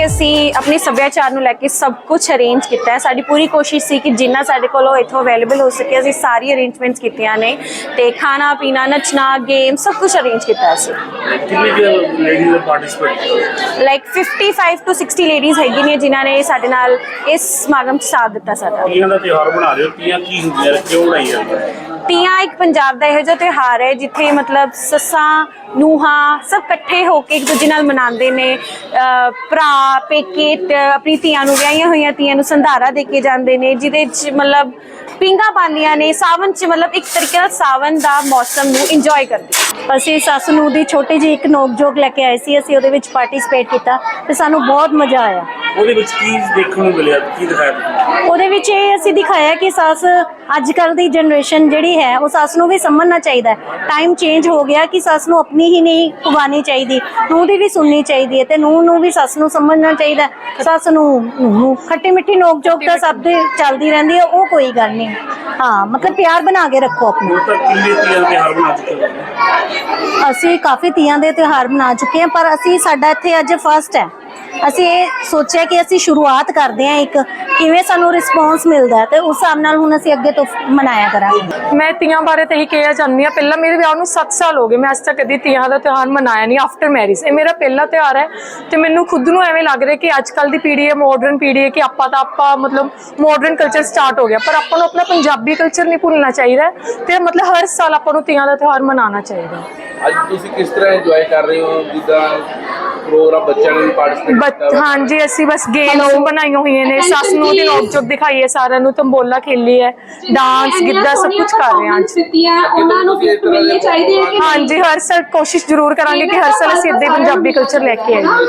ਆਪਣੇ ਸੱਭਿਆਚਾਰ ਨੂੰ ਲੈ ਕੇ ਸਭ ਕੁਝ ਅਰੇਂਜ ਕੀਤਾ ਹੈ। ਸਾਡੀ ਪੂਰੀ ਕੋਸ਼ਿਸ਼ ਸੀ ਕਿ ਜਿੰਨਾ ਸਾਡੇ ਕੋਲੋਂ ਇੱਥੋਂ ਅਵੇਲੇਬਲ ਹੋ ਸਕੇ ਅਸੀਂ ਸਾਰੀ ਅਰੇਂਜਮੈਂਟਸ ਕੀਤੀਆਂ ਨੇ ਤੇ ਖਾਣਾ ਪੀਣਾ ਨੱਚਣਾ ਗੇਮ ਸਭ ਕੁਝ ਅਰੇਂਜ ਕੀਤਾ ਸੀ। ਕਿੰਨੀ ladies participate like 55 to 60 ladies ਹੈਗੀ ਨੇ ਜਿਨ੍ਹਾਂ ਨੇ ਸਾਡੇ ਨਾਲ ਇਸ ਸਮਾਗਮ 'ਚ ਸਾਥ ਦਿੱਤਾ ਸਾਡਾ। ਤੀਆਂ ਦਾ ਤਿਉਹਾਰ ਬਣਾ ਰਹੇ ਹੋ? ਤੀਆਂ ਕੀ ਹੁੰਦੀਆਂ ਕਿਉਂ ਬਣਾਈ ਜਾਂਦੀਆਂ ਤੀਆਂ ਇੱਕ ਪੰਜਾਬ ਦਾ ਇਹੋ ਜਿਹਾ ਤਿਉਹਾਰ ਹੈ ਜਿੱਥੇ ਮਤਲਬ ਸੱਸਾਂ, ਨੂਹਾਂ ਸਭ ਇਕੱਠੇ ਹੋ ਕੇ ਇੱਕ ਦੂਜੇ ਨਾਲ ਮਨਾਉਂਦੇ ਨੇ। ਭਰਾ, ਪੇਕੇ ਆਪਣੀ ਧੀਆਂ ਨੂੰ ਵਿਆਹੀਆਂ ਹੋਈਆਂ ਧੀਆਂ ਨੂੰ ਸੰਧਾਰਾ ਦੇ ਕੇ ਜਾਂਦੇ ਨੇ, ਜਿਹਦੇ 'ਚ ਮਤਲਬ ਪਿੰਗਾ ਪਾਉਂਦੀਆਂ ਨੇ, ਸਾਵਨ 'ਚ ਮਤਲਬ ਇੱਕ ਤਰੀਕੇ ਨਾਲ ਸਾਵਨ ਦਾ ਮੌਸਮ ਨੂੰ ਇੰਜੋਏ ਕਰਦੇ ਅਸੀਂ ਸੱਸ ਨੂੰ ਦੀ ਛੋਟੀ ਜਿਹੀ ਇੱਕ ਨੋਕ ਜੋਕ ਲੈ ਕੇ ਆਏ ਸੀ, ਅਸੀਂ ਉਹਦੇ ਵਿੱਚ ਪਾਰਟਿਸਿਪੇਟ ਕੀਤਾ ਤੇ ਸਾਨੂੰ ਬਹੁਤ ਮਜ਼ਾ ਆਇਆ। ਉਹਦੇ ਵਿੱਚ ਕੀ ਦੇਖਣ ਨੂੰ ਮਿਲਿਆ? ਕੀ ਦਿਖਾਇਆ ਉਹਦੇ ਵਿੱਚ ਇਹ ਅਸੀਂ ਦਿਖਾਇਆ ਕਿ ਸੱਸ ਅੱਜ ਕੱਲ ਦੀ ਜਨਰੇਸ਼ਨ ਜਿਹੜੀ ਹੈ, ਉਹ ਸੱਸ ਨੂੰ ਵੀ ਸਮਝਣਾ ਚਾਹੀਦਾ ਹੈ। ਟਾਈਮ ਚੇਂਜ ਹੋ ਗਿਆ ਕਿ ਸੱਸ ਨੂੰ ਆਪਣੀ ਹੀ ਨਹੀਂ ਪੁਗਾਣੀ ਚਾਹੀਦੀ, ਨੂੰਹ ਦੀ ਵੀ ਸੁਣਨੀ ਚਾਹੀਦੀ ਹੈ ਤੇ ਨੂੰਹ ਨੂੰ ਵੀ ਸੱਸ ਨੂੰ ਸਮਝਣਾ ਚਾਹੀਦਾ ਸੱਸ ਨੂੰ ਨੂੰ ਖੱਟੀ ਮਿੱਠੀ ਨੋਕ ਜੋਕ ਤਾਂ ਸਭ ਦੀ ਚੱਲਦੀ ਰਹਿੰਦੀ ਹੈ, ਉਹ ਕੋਈ ਗੱਲ ਨਹੀਂ। ਹਾਂ ਮਤਲਬ ਪਿਆਰ ਬਣਾ ਕੇ ਰੱਖੋ ਆਪਣਾ। ਹੁਣ ਤੱਕ ਕਿੰਨੇ ਤੀਆਂ ਦਾ ਤਿਉਹਾਰ ਬਣਾ ਚੁੱਕੇ ਹੋ ਅਸੀਂ ਕਾਫੀ ਤੀਆਂ ਦੇ ਤਿਉਹਾਰ ਮਨਾ ਚੁੱਕੇ ਹਾਂ ਪਰ ਅਸੀਂ ਸਾਡਾ ਇੱਥੇ ਅੱਜ ਫਸਟ ਹੈ। ਅਸੀਂ ਇਹ ਸੋਚਿਆ ਕਿ ਅਸੀਂ ਸ਼ੁਰੂਆਤ ਕਰਦੇ ਹਾਂ ਇੱਕ ਕਿਵੇਂ ਸਾਨੂੰ ਰਿਸਪੌਂਸ ਮਿਲਦਾ ਹੈ ਤੇ ਉਸ ਹਿਸਾਬ ਨਾਲ ਹੁਣ ਅਸੀਂ ਅੱਗੇ ਤੋਂ ਮਨਾਇਆ ਕਰਾਂਗੇ। ਮੈਂ ਤੀਆਂ ਬਾਰੇ ਤਾਂ ਇਹੀ ਕਹਿਣਾ ਚਾਹੁੰਦੀ ਹਾਂ। ਪਹਿਲਾਂ ਮੇਰੇ ਵਿਆਹ ਨੂੰ 7 ਸਾਲ ਹੋ ਗਏ। ਮੈਂ ਅੱਜ ਤੱਕ ਕਦੀ ਤੀਆਂ ਦਾ ਤਿਉਹਾਰ ਮਨਾਇਆ ਨਹੀਂ ਆਫਟਰ ਮੈਰਿਜ ਇਹ ਮੇਰਾ ਪਹਿਲਾ ਤਿਉਹਾਰ ਹੈ ਤੇ ਮੈਨੂੰ ਖੁਦ ਨੂੰ ਐਵੇਂ ਲੱਗ ਰਿਹਾ ਕਿ ਅੱਜ ਕੱਲ ਦੀ ਪੀੜ੍ਹੀ ਹੈ ਮਾਡਰਨ ਪੀੜ੍ਹੀ ਹੈ ਕਿ ਆਪਾਂ ਤਾਂ ਆਪਾਂ ਮਤਲਬ ਮਾਡਰਨ ਕਲਚਰ ਸਟਾਰਟ ਹੋ ਗਿਆ। ਪਰ ਆਪਾਂ ਨੂੰ ਆਪਣਾ ਪੰਜਾਬੀ ਕਲਚਰ ਨਹੀਂ ਭੁੱਲਣਾ ਚਾਹੀਦਾ ਤੇ ਮਤਲਬ ਹਰ ਸਾਲ ਆਪਾਂ ਨੂੰ ਤੀਆਂ ਦਾ ਤਿਉਹਾਰ ਮਨਾਉਣਾ ਚਾਹੀਦਾ। ਅੱਜ ਤੁਸੀਂ ਕਿਸ ਤਰ੍ਹਾਂ ਇੰਜੋਏ ਕਰ ਰਹੇ ਹੋ? ਜਿੱਦਾਂ ਪ੍ਰੋਗਰਾਮ ਬੱਚਿਆਂ ਨੇ ਵੀ ਪਾਰਟਿਸਿਪੇਟ ਬਟ ਕੀਤਾ ਵਾ? ਹਾਂਜੀ ਅਸੀਂ ਬਸ ਗੇਮਸ ਬਣਾਈਆਂ ਹੋਈਆਂ ਨੇ। ਸੱਸ ਨੂੰ ਦੀ ਨੋਕ ਚੋਕ ਦਿਖਾਈ ਹੈ ਸਾਰਿਆਂ ਨੂੰ ਤੰਬੋਲਾ ਖੇਲੀ ਹੈ ਡਾਂਸ ਗਿੱਧਾ ਸਭ ਕੁਝ ਕਰ ਰਹੇ ਹਾਂ ਅੱਜ। ਉਹਨਾਂ ਨੂੰ ਵੀ ਮਿਲਣੇ ਚਾਹੀਦੇ ਹਾਂਜੀ ਹਰ ਸਾਲ ਕੋਸ਼ਿਸ਼ ਜ਼ਰੂਰ ਕਰਾਂਗੇ ਕਿ ਹਰ ਸਾਲ ਅਸੀਂ ਇੱਦਾਂ ਹੀ ਪੰਜਾਬੀ ਕਲਚਰ ਲੈ ਕੇ ਆਈਏ।